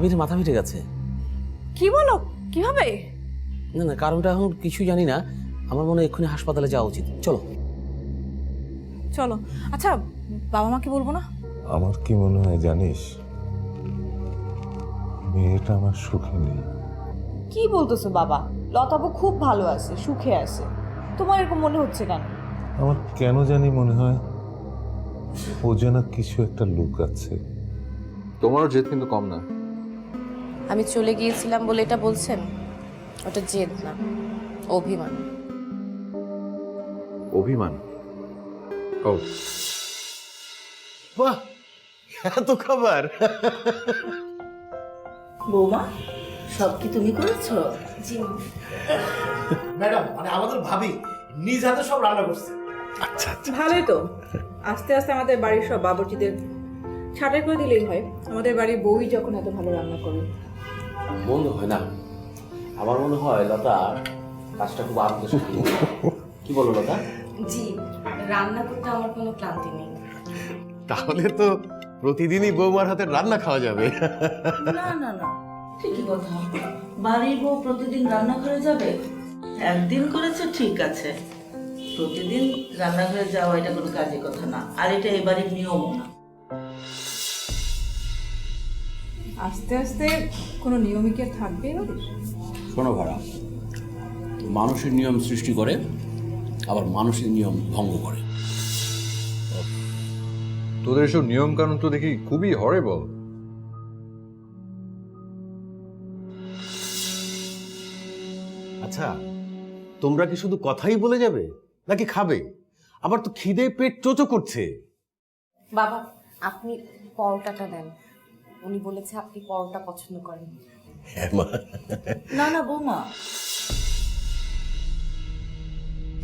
আবির মাথা ফেটে গেছে। কি বলো? কীভাবে? না না কারণটা এখন কিছু জানি না। আমার মনে হয় এক্ষুনি হাসপাতালে যাওয়া উচিত। চলো। চলো। আচ্ছা বাবা মাকে বলব না? আমার কি মনে হয় জানিস? মেয়েটা আমার সুখে নেই। কি বলতেছো বাবা? লতাবু খুব ভালো আছে সুখে আছে। তোমার এরকম মনে হচ্ছে কেন? আমার কেন জানি মনে হয় ও যেন কিছু একটা লুক আছে তোমারও জেদ কিন্তু কম না। আমি চলে গিয়েছিলাম বলে এটা বলছেন? ওটা জেদ না অভিমান। অভিমান? ও বাহ এত খাবার। বৌমা সব কি তুমি করেছ? ম্যাডাম মানে আমাদের ভাবি নিজ হাতে সব রান্না করছে। আচ্ছা ভালোই তো। আস্তে আস্তে আমাদের বাড়ির সব বাবুর্চিদের ছাঁটাই করে দিলেই হয়। আমাদের বাড়ির বউই যখন এত ভালো রান্না করবে মন্দ হয় না। আমার মনে হয় লতা কাজটা খুব আনন্দের সাথে। কি বলো লতা? জি রান্না করতে আমার কোনো ক্লান্তি নেই। তাহলে তো প্রতিদিনই বৌমার হাতের রান্না খাওয়া যাবে। না না না ঠিকই কথা। বাড়ির বউ প্রতিদিন রান্নাঘরে যাবে? একদিন করেছে ঠিক আছে। প্রতিদিন রান্নাঘরে যাওয়া এটা কোনো কাজের কথা না। আর এটা এ বাড়ির নিয়মও না। আস্তে আস্তে কোনো নিয়মই কি থাকবে এবারে? শোনো ভাড়া মানুষের নিয়ম সৃষ্টি করে আবার মানুষের নিয়ম ভঙ্গ করে। তোদের এসব নিয়ম কানুন তো দেখি খুবই হরেবল আচ্ছা তোমরা কি শুধু কথাই বলে যাবে নাকি খাবে? আবার তো খিদে পেট চোচো করছে। বাবা আপনি পরোটাটা দেন। উনি বলেছে আপনি পরোটা পছন্দ করেন। হ্যাঁ মা। না না বৌমা।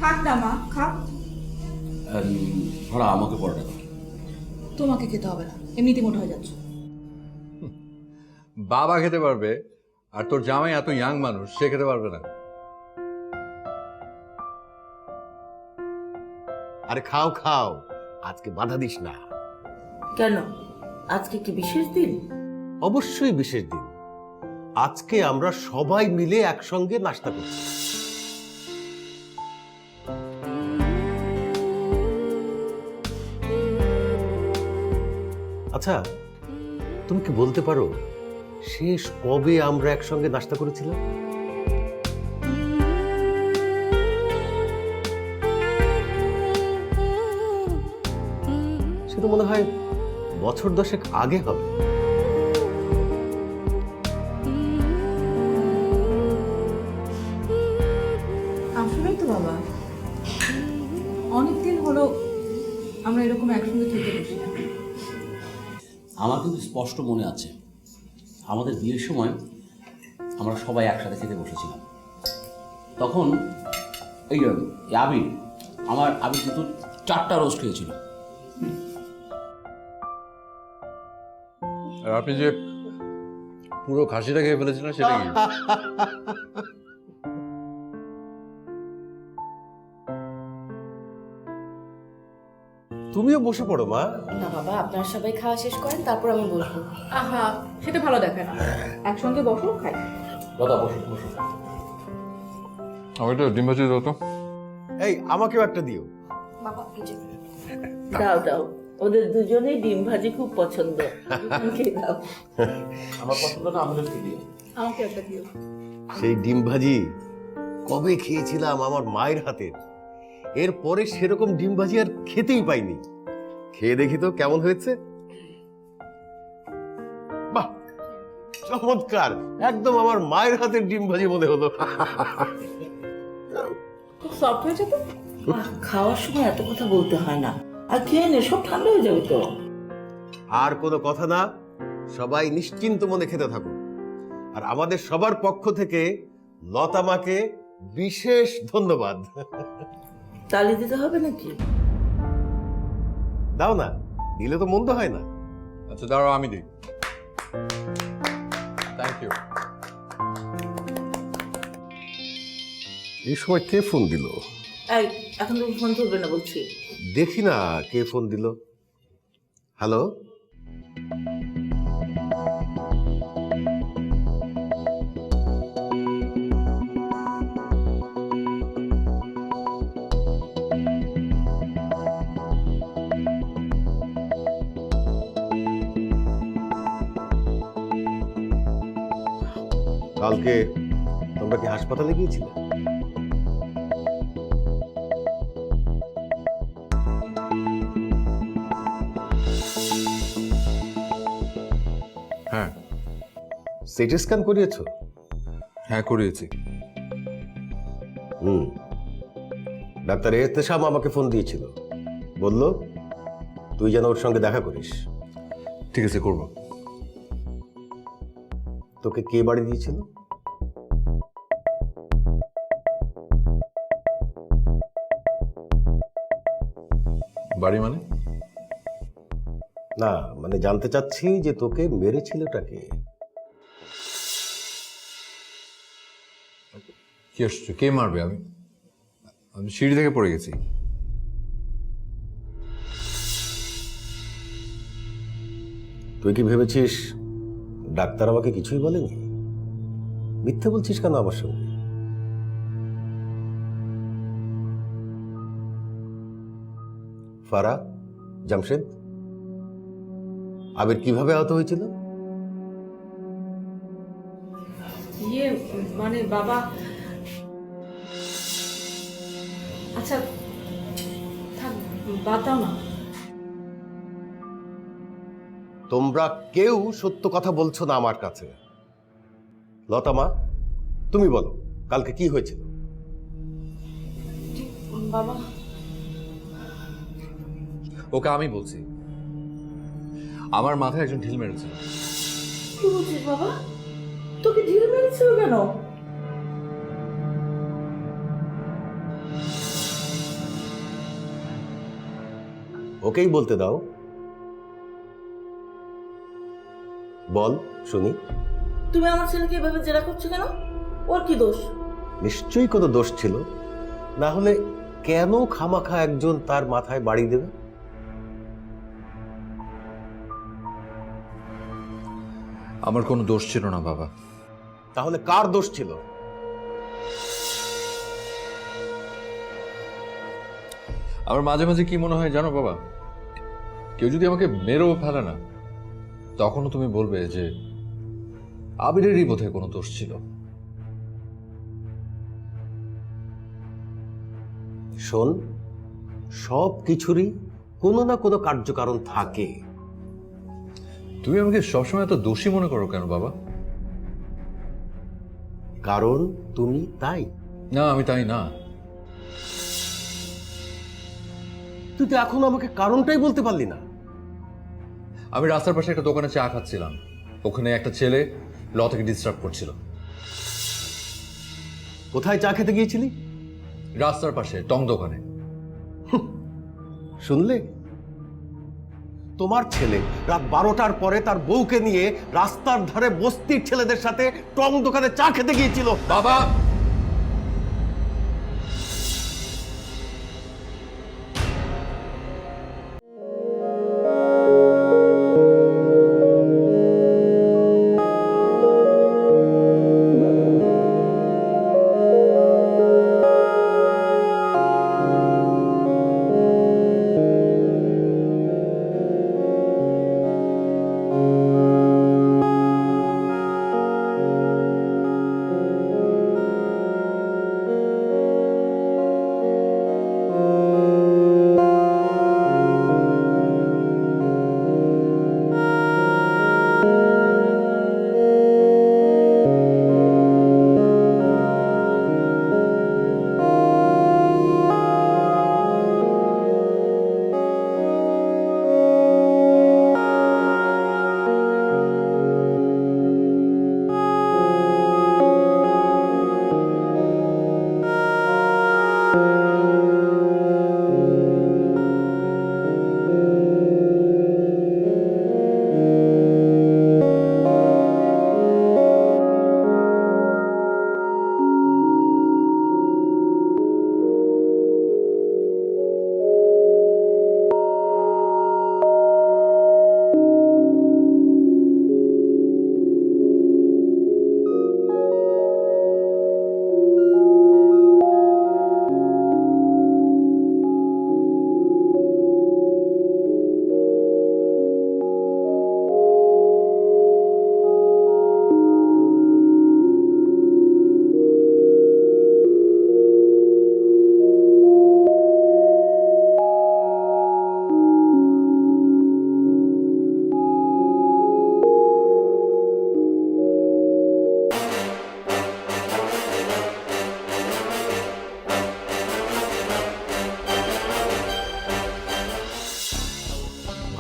থাক না মা খা ভাড়া আমাকে দাও। তোমাকে খেতে হবে না এমনিতে মোটা হয়ে যাচ্ছ। বাবা খেতে পারবে আর তোর জামাই এত ইয়াং মানুষ সে খেতে পারবে না। আরে খাও খাও আজকে বাধা দিস না। কেন? আজকে কি বিশেষ দিন? অবশ্যই বিশেষ দিন। আজকে আমরা সবাই মিলে একসঙ্গে নাস্তা করছি। আচ্ছা তুমি কি বলতে পারো, শেষ কবে আমরা একসঙ্গে নাস্তা করেছিলাম? সে তো মনে হয় বছর দশেক আগে হবে। আসলেই তো বাবা। অনেকদিন হলো আমরা এরকম একসঙ্গে খেতে বসি আমার কিন্তু স্পষ্ট মনে আছে আমাদের বিয়ের সময় আমরা সবাই একসাথে খেতে বসেছিলাম। তখন এই আবির আমার আবির কিন্তু চারটা রোজ খেয়েছিল। আর আপনি যে পুরো খাসিটা খেয়ে ফেলেছিলেন সেটা কি? তুমিও বসে পড়ো মা। না বাবা আপনারা সবাই খাওয়া শেষ করেন তারপর আমি বলব আহা সেটা ভালো দেখায় না। একসঙ্গে বসো খাই। লতা বসো বসো। আমার একটা ডিম ভাজি দাও তো। এই আমাকেও একটা দিও। বাবা দাও দাও। ওদের দুজনেই ডিম ভাজি খুব পছন্দ। দাও আমার পছন্দ না দিও। আমাকে একটা দিও। সেই ডিম ভাজি কবে খেয়েছিলাম আমার মায়ের হাতের? এরপরে সেরকম ডিম ভাজি আর খেতেই পাইনি। খেয়ে দেখি তো কেমন হয়েছে। বাহ চমৎকার। একদম আমার মায়ের হাতের ডিম ভাজি মনে হলো। সফট হয়েছে তো? খাওয়ার সময় এত কথা বলতে হয় না। আর খেয়ে নে সব ঠান্ডা হয়ে যাবে তো। আর কোনো কথা না সবাই নিশ্চিন্ত মনে খেতে থাকো আর আমাদের সবার পক্ষ থেকে লতামাকে বিশেষ ধন্যবাদ। তালি দিতে হবে নাকি? দাও না দিলে তো মন্দ হয় না। আচ্ছা দাঁড়াও আমি দিই। থ্যাংক ইউ এই সময় কে ফোন দিল? এই, এখন ফোন ধরবে না বলছি। দেখি না কে ফোন দিল। হ্যালো? কালকে তোমরা কি হাসপাতালে গিয়েছিলে? সিটি স্ক্যান করিয়েছো? হ্যাঁ করিয়েছি। হুম। ডাক্তার এহতেশাম আমাকে ফোন দিয়েছিল। বলল তুই যেন ওর সঙ্গে দেখা করিস। ঠিক আছে করব। তোকে কে বাড়ি দিয়েছিল? বাড়ি মানে? না মানে জানতে চাচ্ছি যে তোকে মেরেছিলটাকে কি আসছো? কে মারবে? আমি আমি সিঁড়ি থেকে পড়ে গেছি। তুই কি ভেবেছিস ডাক্তার আমাকে কিছুই বলেনি? মিথ্যে বলছিস কেন আমার সঙ্গে? ফারা জামশেদ আবির কীভাবে আহত হয়েছিল? ইয়ে মানে বাবা আচ্ছা থাক বাদ দাও না। তোমরা কেউ সত্য কথা বলছো না আমার কাছে। লতা মা তুমি বলো কালকে কি হয়েছিল? বাবা। ওকে আমি বলছি আমার মাথায় একজন ঢিল মেরেছে কি বলছিস বাবা? তোকে ঢিল মেরেছিল কেন? ওকেই বলতে দাও। বল শুনি। তুমি আমার ছেলেকে এভাবে জেরা করছ কেন? ওর কি দোষ? নিশ্চয়ই কোনো দোষ ছিল। না হলে কেন খামাখা একজন তার মাথায় বাড়ি দেবে? আমার কোনো দোষ ছিল না বাবা। তাহলে কার দোষ ছিল? আমার মাঝে মাঝে কি মনে হয় জানো বাবা? কেউ যদি আমাকে মেরেও ফেলে না তখনও তুমি বলবে যে আবিরেরই বোধহয় কোনো দোষ ছিল। শোন সব কিছুরই কোনো না কোনো কার্যকারণ থাকে। তুমি আমাকে সবসময় এত দোষী মনে করো কেন বাবা? কারণ তুমি তাই। না আমি তাই না। তুই তো এখন আমাকে কারণটাই বলতে পারলি না। আমি রাস্তার পাশে একটা দোকানে চা খাচ্ছিলাম। ওখানে একটা ছেলে লতাকে ডিস্টার্ব করছিল। কোথায় চা খেতে গিয়েছিলি? রাস্তার পাশে টং দোকানে। শুনলে? তোমার ছেলে রাত বারোটার পরে তার বউকে নিয়ে রাস্তার ধারে বস্তির ছেলেদের সাথে টং দোকানে চা খেতে গিয়েছিল। বাবা!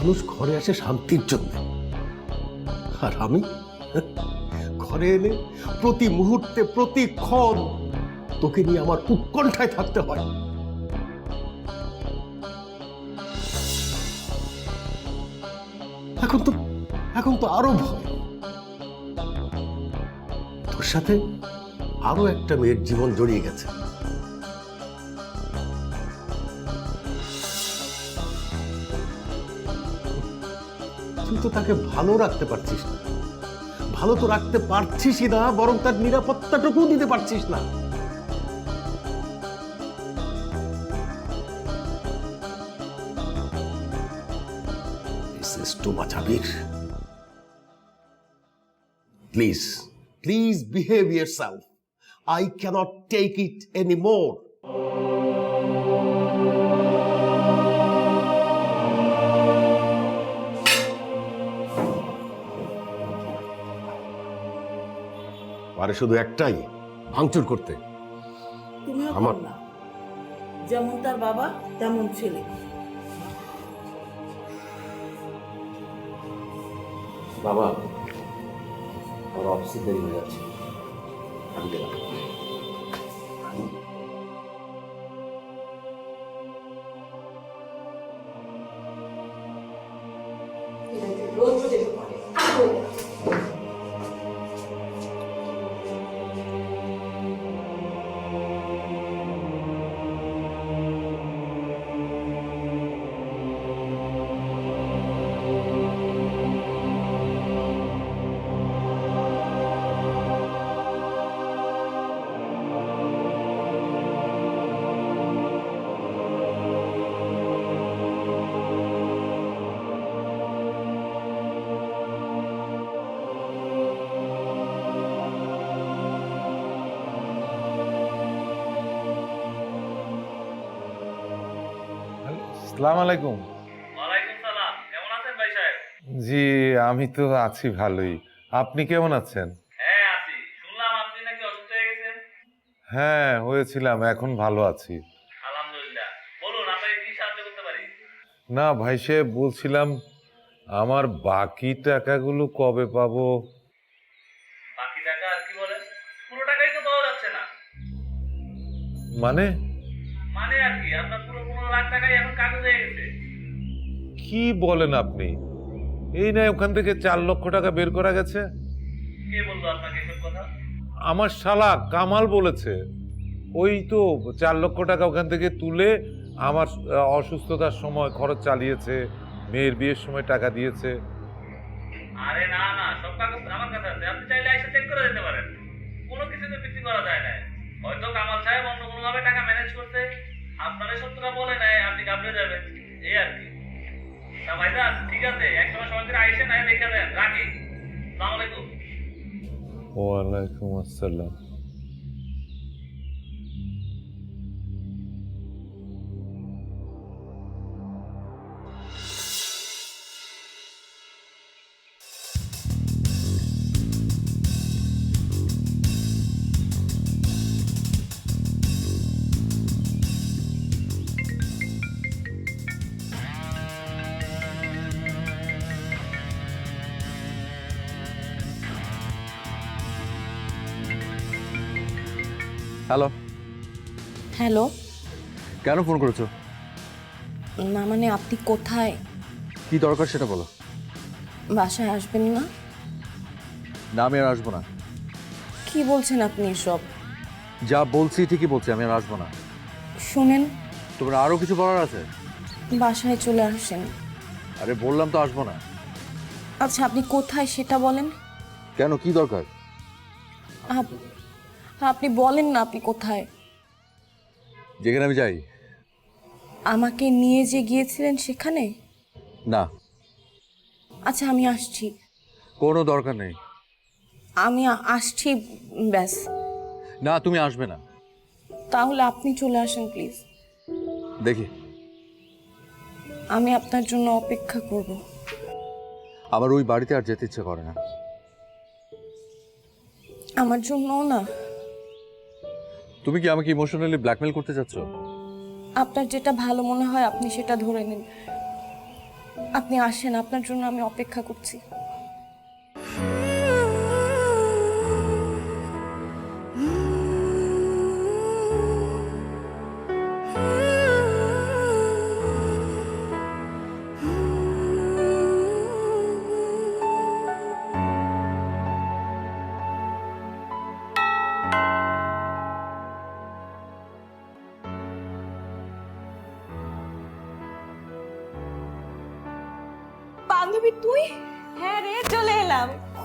মানুষ ঘরে আসে শান্তির জন্য। আর আমি? ঘরে এলে প্রতি মুহূর্তে, প্রতি ক্ষণ তোকে নিয়ে আমার উৎকণ্ঠায় থাকতে হয়। এখন তো এখন তো আরও ভয়। তোর সাথে আরও একটা মেয়ের জীবন জড়িয়ে গেছে। তুই তো তাকে ভালো রাখতে পারছিস না ভালো তো রাখতে পারছিসই না বরং তার নিরাপত্তাটুকু দিতে পারছিস না This is too much, Abir. Please, please behave yourself. I cannot পারে শুধু একটাই ভাঙচুর করতে। তুমিও আমার- না। যেমন তার বাবা তেমন ছেলে। বাবা আমার অফিসে দেরি হয়ে যাচ্ছে। আমি গেলাম। সালাম। আলাইকুম জি আমি তো আছি ভালোই। আপনি কেমন আছেন? হ্যাঁ হয়েছিলাম এখন ভালো আছি। না ভাই সাহেব বলছিলাম আমার বাকি টাকাগুলো কবে পাবো? বাকি কি বলেন আপনি? এই না ওখান থেকে চার লক্ষ টাকা বের করা গেছে। কে বলল আপনাকে এসব কথা? আমার শালা কামাল বলেছে ওই তো চার লক্ষ টাকা ওখান থেকে তুলে আমার অসুস্থতার সময় খরচ চালিয়েছে মেয়ের বিয়ের সময় টাকা দিয়েছে। আরে না না সব কাগজ আমার কাছে আছে। আপনি চাইলে এসে চেক করে দিতে পারেন। কোনো কিছুতে বিক্রি করা যায় না। হয়তো কামাল সাহেব অন্য কোনো টাকা ম্যানেজ করতে আপনার সত্যটা বলে নেয় আপনি ঘাবড়ে যাবেন। এই আর কি। ঠিক আছে এক সময় দেখে রাখি। ওয়ালাইকুম আসসালাম। হ্যালো হ্যালো কেন ফোন করেছ? না মানে আপনি কোথায়? কি দরকার সেটা বলো। বাসায় আসবেন না? না আমি আর আসব না। কি বলছেন আপনি এসব? যা বলছি ঠিকই বলছি আমি আর আসব না। শুনেন। তোমার আরও কিছু বলার আছে? বাসায় চলে আসেন। আরে বললাম তো আসব না। আচ্ছা আপনি কোথায় সেটা বলেন। কেন কি দরকার? আপ- আপনি বলেন না আপনি কোথায়। যেখানে আমি যাই। আমাকে নিয়ে যে গিয়েছিলেন সেখানে? না। আচ্ছা আমি আসছি। কোনো দরকার নেই। আমি আ- আসছি ব্যাস। না তুমি আসবে না। তাহলে আপনি চলে আসেন প্লিজ। দেখি। আমি আপনার জন্য অপেক্ষা করব। আমার ওই বাড়িতে আর যেতে ইচ্ছে করে না। আমার জন্যও না। তুমি কি আমাকে ইমোশনালি ব্ল্যাকমেল করতে চাচ্ছ? আপনার যেটা ভালো মনে হয়, আপনি সেটা ধরে নিন। আপনি আসেন, আপনার জন্য আমি অপেক্ষা করছি।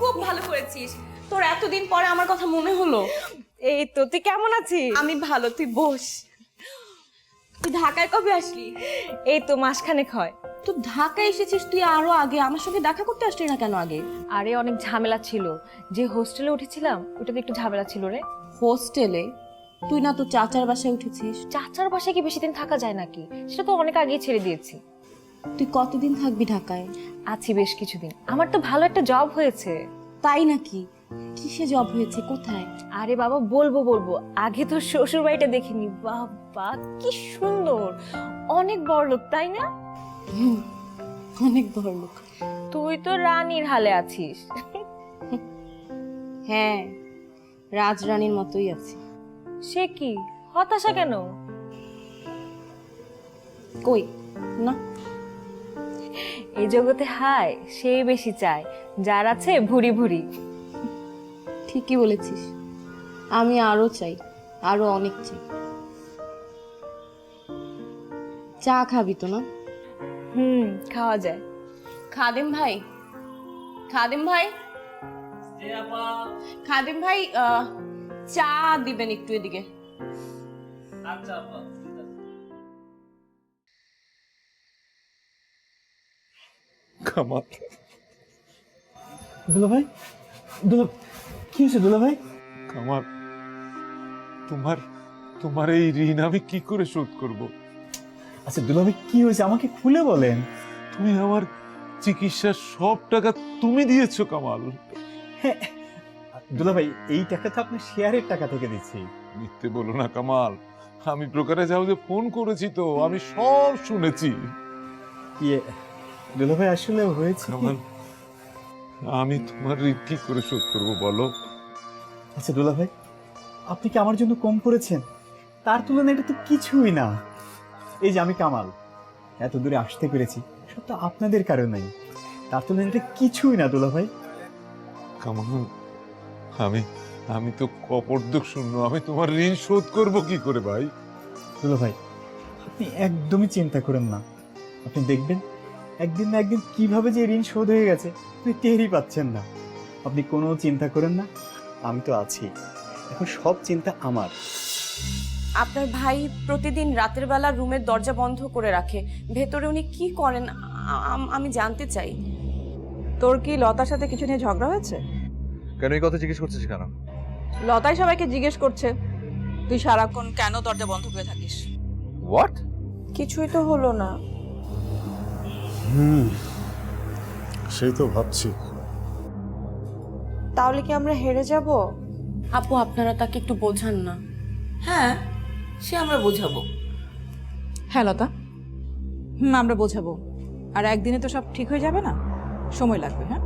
খুব ভালো করেছিস। তোর এতদিন পরে আমার কথা মনে হলো? এই তো তুই কেমন আছিস? আমি ভালো তুই বস। তুই ঢাকায় কবে আসলি? এই তো মাসখানেক হয়। তো ঢাকায় এসেছিস তুই আরও আগে? আমার সঙ্গে দেখা করতে আসলি না কেন আগে? আরে অনেক ঝামেলা ছিল। যে হোস্টেলে উঠেছিলাম ওটাতে একটু ঝামেলা ছিল রে। হোস্টেলে তুই না তো চাচার বাসায় উঠেছিস? চাচার বাসায় কি বেশি দিন থাকা যায় নাকি? সেটা তো অনেক আগেই ছেড়ে দিয়েছি। তুই কতদিন থাকবি ঢাকায়? আছি বেশ কিছুদিন। আমার তো ভালো একটা জব হয়েছে। তাই নাকি? কিসে জব হয়েছে? কোথায়? আরে বাবা বলব বলব। আগে তো শ্বশুর বাড়িটা দেখিনি। বাবা কি সুন্দর। অনেক বড় লোক তাই না? অনেক বড় লোক। তুই তো রানীর হালে আছিস। হ্যাঁ রাজরানীর মতোই আছে। সে কি? হতাশা কেন? কই? না। এই জগতে হায় সে বেশি চায় যার আছে ভুরি ভুরি। ঠিকই বলেছিস। আমি আরও চাই আরও অনেক চাই। চা খাবি তো না? হুম খাওয়া যায়। খাদেম ভাই খাদেম ভাই? খাদেম ভাই আহ, চা দিবেন একটু এদিকে। আচ্ছা কামাল। দুলা ভাই দুলা কি হয়েছে দুলা ভাই? কামাল তোমার তোমার এই ঋণ আমি কি করে শোধ করব? আচ্ছা দুলা ভাই কি হয়েছে? আমাকে খুলে বলেন। তুমি আমার চিকিৎসার সব টাকা তুমি দিয়েছ কামাল। হ্যাঁ দুলা ভাই এই টাকা তো আপনার শেয়ারের টাকা থেকে দিচ্ছি। মিথ্যে বলো না কামাল। আমি প্রকারে যাও যে ফোন করেছি তো আমি সব শুনেছি। ইয়ে দুলা ভাই আসলে হয়েছে কি- আমি তোমার ঋণ কি করে শোধ করব বলো? আচ্ছা দুলা ভাই আপনি কি আমার জন্য কম করেছেন? তার তুলনায় এটা তো কিছুই না। এই যে আমি কামাল। এত দূরে আসতে পেরেছি সব তো আপনাদের কারণেই তার তুলনায় এটা কিছুই না দুলা ভাই কামাল আমি আমি তো কপর্দক শূন্য। আমি তোমার ঋণ শোধ করব কি করে ভাই? দুলা ভাই আপনি একদমই চিন্তা করেন না। আপনি দেখবেন একদিন না একদিন কীভাবে যে ঋণ শোধ হয়ে গেছে আপনি টেরই পাচ্ছেন না। আপনি কোনো চিন্তা করেন না আমি তো আছি। এখন সব চিন্তা আমার। আপনার ভাই প্রতিদিন রাতের বেলা রুমের দরজা বন্ধ করে রাখে। ভেতরে উনি কি করেন আম- আমি জানতে চাই। তোর কি লতার সাথে কিছু নিয়ে ঝগড়া হয়েছে? কেন এই কথা জিজ্ঞেস করছিস কেন? লতাই সবাইকে জিজ্ঞেস করছে তুই সারাক্ষণ কেন দরজা বন্ধ করে থাকিস? হোয়াট কিছুই তো হলো না। হুম সেই তো ভাবছি। তাহলে কি আমরা হেরে যাব? আপু আপনারা তাকে একটু বোঝান না। হ্যাঁ সে আমরা বোঝাবো। হ্যাঁ লতা। হুম আমরা বোঝাবো। আর একদিনে তো সব ঠিক হয়ে যাবে না? সময় লাগবে হ্যাঁ?